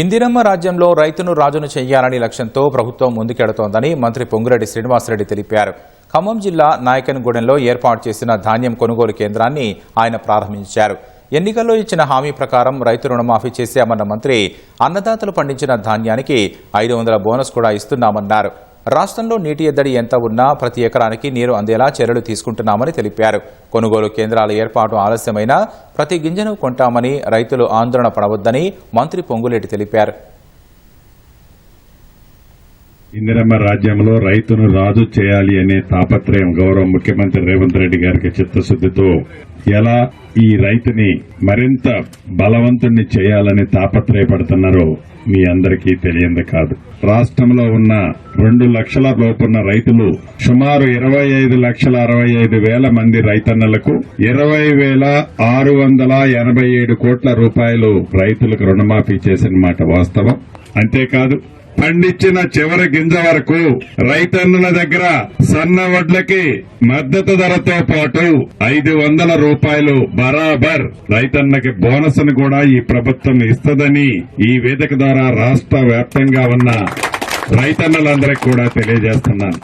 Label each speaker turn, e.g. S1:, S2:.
S1: ఇందిరమ్మ రాజ్యంలో రైతును రాజును చేయాలని లక్ష్యంతో ప్రభుత్వం ముందుకెడుతోందని మంత్రి పొంగురెడ్డి శ్రీనివాసరెడ్డి తెలిపారు. ఖమ్మం జిల్లా నాయకన్గూడెంలో ఏర్పాటు చేసిన ధాన్యం కొనుగోలు కేంద్రాన్ని ఆయన ప్రారంభించారు. ఎన్నికల్లో ఇచ్చిన హామీ ప్రకారం రైతు రుణమాఫీ చేశామన్న మంత్రి అన్నదాతలు పండించిన ధాన్యానికి ఐదు వందల బోనస్ కూడా ఇస్తున్నామన్నారు. రాష్ట్రంలో నీటి ఎద్దడి ఎంత ఉన్నా ప్రతి ఎకరానికి నీరు అందేలా చర్యలు తీసుకుంటున్నామని తెలిపారు. కొనుగోలు కేంద్రాల ఏర్పాటు ఆలస్యమైనా ప్రతి గింజను కొంటామని రైతులు ఆందోళన పడవద్దని మంత్రి పొంగులేటి తెలిపారు.
S2: ఇందిరమ్మ రాజ్యంలో రైతును రాజు చేయాలి అనే తాపత్రయం గౌరవ ముఖ్యమంత్రి రేవంత్ రెడ్డి గారికి చిత్తశుద్దితో ఎలా ఈ రైతుని మరింత బలవంతుణ్ణి చేయాలని తాపత్రయపడుతున్నారో మీ అందరికీ తెలియంది కాదు. రాష్ట్రంలో ఉన్న రెండు లక్షల లోపున్న రైతులు సుమారు ఇరవై ఐదు లక్షల అరవై ఐదు వేల మంది రైతన్నలకు ఇరవై వేల ఆరు వందల ఎనభై ఏడు కోట్ల రూపాయలు రైతులకు రుణమాఫీ చేసిన మాట వాస్తవం. అంతేకాదు పండించిన చివరి గింజ వరకు రైతన్నుల దగ్గర సన్న వడ్లకి మద్దతు ధరతో పాటు ఐదు వందల రూపాయలు బరాబర్ రైతన్నకి బోనస్ను కూడా ఈ ప్రభుత్వం ఇస్తుందని ఈ వేదిక ద్వారా రాష్ట్ర వ్యాప్తంగా ఉన్న రైతన్నులందరికీ కూడా తెలియజేస్తున్నాను.